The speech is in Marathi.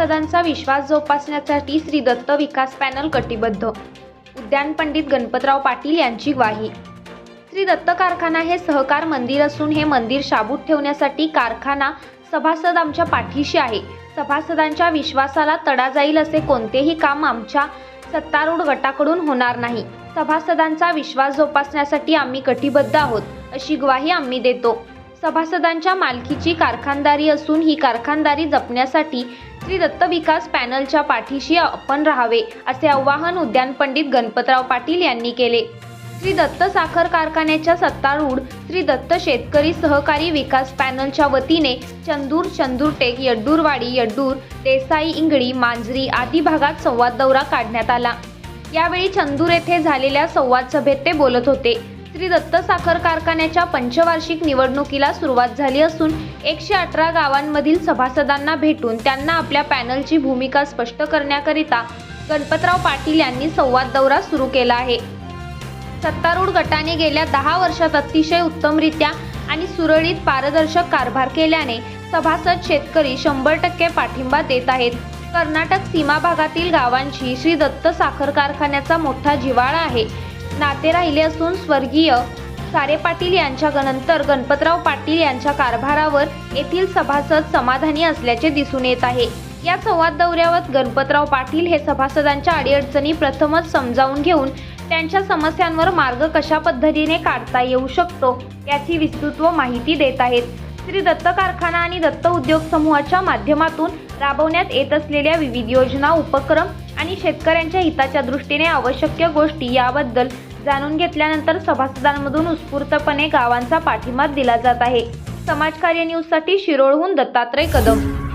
सभासदांचा विश्वास जोपासण्यासाठी श्री दत्त विकास पॅनल कटिबद्ध. उद्यान पंडित गणपतराव पाटील यांची ग्वाही. श्री दत्त कारखाना हे सहकार मंदिर असून हे मंदिर शाबूत ठेवण्यासाठी कारखाना सभासद आमच्या पाठीशी आहे. सभासदांच्या विश्वासाला तडा जाईल असे कोणतेही काम आमच्या सत्तारूढ गटाकडून होणार नाही. सभासदांचा विश्वास जोपासण्यासाठी आम्ही कटिबद्ध आहोत अशी ग्वाही आम्ही देतो. सभासदांच्या मालकीची कारखानदारी असून ही कारखानदारी जपण्यासाठी श्री दत्त विकास पॅनलच्या पाठीशी आपण राहावे असे आवाहन उद्यान पंडित गणपतराव पाटील यांनी केले. श्री दत्त साखर कारखान्याच्या सत्तारूढ श्री दत्त शेतकरी सहकारी विकास पॅनलच्या वतीने चंदूर चंदूरटेक यड्डूरवाडी यड्डूर देसाई इंगळी मांजरी आदी भागात संवाद दौरा काढण्यात आला. यावेळी चंदूर येथे झालेल्या संवाद सभेत ते बोलत होते. श्री दत्त साखर कारखान्याच्या पंचवार्षिक निवडणुकीला सुरुवात झाली असून एकशे अठरा गावांमधील सभासदांना भेटून त्यांना आपल्या पॅनलची भूमिका स्पष्ट करण्याकरिता गणपतराव पाटील यांनी संवाद दौरा सुरू केला आहे. सत्तारूढ गटाने गेल्या दहा वर्षात अतिशय उत्तमरित्या आणि सुरळीत पारदर्शक कारभार केल्याने सभासद शेतकरी शंभर टक्के पाठिंबा देत आहेत. कर्नाटक सीमा भागातील गावांची श्री दत्त साखर कारखान्याचा मोठा जिव्हाळा आहे. नाते राहिले असून स्वर्गीय सारे पाटील यांच्या नंतर गणपतराव पाटील यांच्या कारभारावर येथील सभासद समाधानी असल्याचे दिसून येत आहे. या संवाद दौऱ्यावर गणपतराव पाटील हे सभासदांच्या अडीअडचणी प्रथमच समजावून घेऊन त्यांच्या समस्यांवर मार्ग कशा पद्धतीने काढता येऊ शकतो याची विस्तृत माहिती देत आहेत. श्री दत्त कारखाना आणि दत्त उद्योग समूहाच्या माध्यमातून राबवण्यात येत असलेल्या विविध योजना उपक्रम आणि शेतकऱ्यांच्या हिताच्या दृष्टीने आवश्यक गोष्टी याबद्दल जाणून घेतल्यानंतर सभासदांमधून उत्स्फूर्तपणे गावांचा पाठिंबा दिला जात आहे. समाजकार्य न्यूजसाठी शिरोळहून दत्तात्रय कदम.